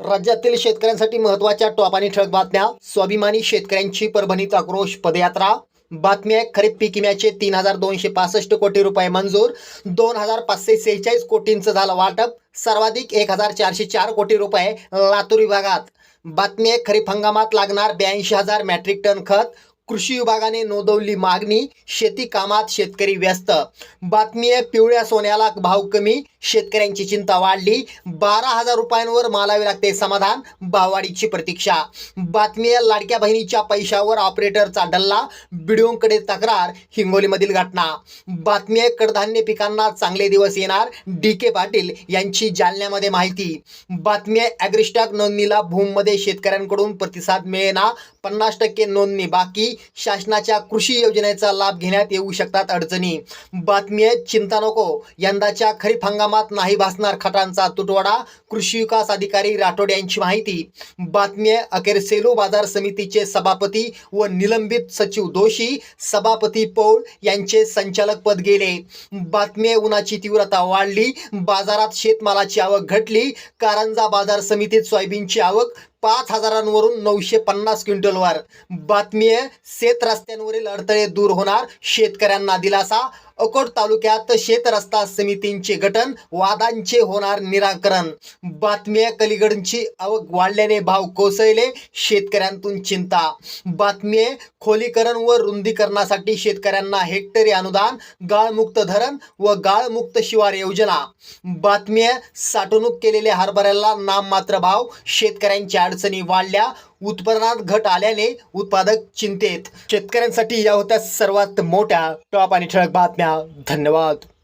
राज्यातील शेतकऱ्यांसाठी महत्त्वाच्या टॉप आणि ठळक बातम्या. स्वाभिमानी शेतकऱ्यांची परभणीत आक्रोश पदयात्रा. बातमी आहे खरीप पीक विम्याचे तीन हजार दोनशे पासष्ट कोटी रुपये मंजूर. दोन हजार पाचशे सेहेचाळीस कोटींचं झालं वाटप. सर्वाधिक एक हजार चारशे चार कोटी रुपये लातूर विभागात. बातमी आहे खरीप हंगामात लागणार ब्याऐंशी हजार मॅट्रिक टन खत. कृषी विभागाने नोंदवली मागणी शेती कामात शेतकरी व्यस्त. बातमी आहे पिवळ्या सोन्याला भाव कमी शेतकऱ्यांची चिंता वाढली. बारा हजार रुपयांवर मालावे लागते समाधान भाववाढीची प्रतीक्षा. बातमी आहे लाडक्या बहिणीच्या पैशावर ऑपरेटरचा डल्ला बिडिओंकडे तक्रार हिंगोलीमधील घटना. बातमी आहे कडधान्य पिकांना चांगले दिवस येणार डी के पाटील यांची जालन्यामध्ये माहिती. बातमी आहे ॲग्रिस्टॉक नोंदणीला भूममध्ये शेतकऱ्यांकडून प्रतिसाद मिळेना पन्नास टक्के नोंदणी बाकी शासनाच्या कृषी योजनेचा लाभ घेण्यात येऊ शकतात अडचणी. बातमी आहेत चिंता नको. यंदाच्या खरीप हंगामात नाही भासणार खटांचा तुटवडा कृषी विकास अधिकारी राठोड यांची माहिती. बातमी आहे अखेर सेलू बाजार समितीचे सभापती व निलंबित सचिव दोषी सभापती पौळ यांचे संचालक पद गेले. बातमी उन्हाची तीव्रता वाढली बाजारात शेतमालाची आवक घटली कारंजा बाजार समितीत सोयाबीनची आवक पाच हजारांवरून नऊशे पन्नास क्विंटलवर. बातमी आहे शेत रस्त्यांवरील अडथळे दूर होणार शेतकऱ्यांना दिलासा अकोट तालुक्यात शेत रस्ता समितींचे गठन वादांचे होणार निराकरण. बातम्या कलीगडची कलिगडची आवक वाढल्याने भाव कोसळले शेतकऱ्यांतून चिंता. बातमी खोलीकरण व रुंदीकरणासाठी शेतकऱ्यांना हेक्टरी अनुदान गाळमुक्त धरण व गाळमुक्त शिवार योजना. बातम्या साठवणूक केलेल्या हरभऱ्याला नाममात्र भाव शेतकऱ्यांच्या अडचणी वाढल्या उत्पादनात घट आल्याने उत्पादक चिंतेत. शेतकऱ्यांसाठी या होत्या सर्वात मोठ्या टॉप आणि ठळक बातम्या. धन्यवाद.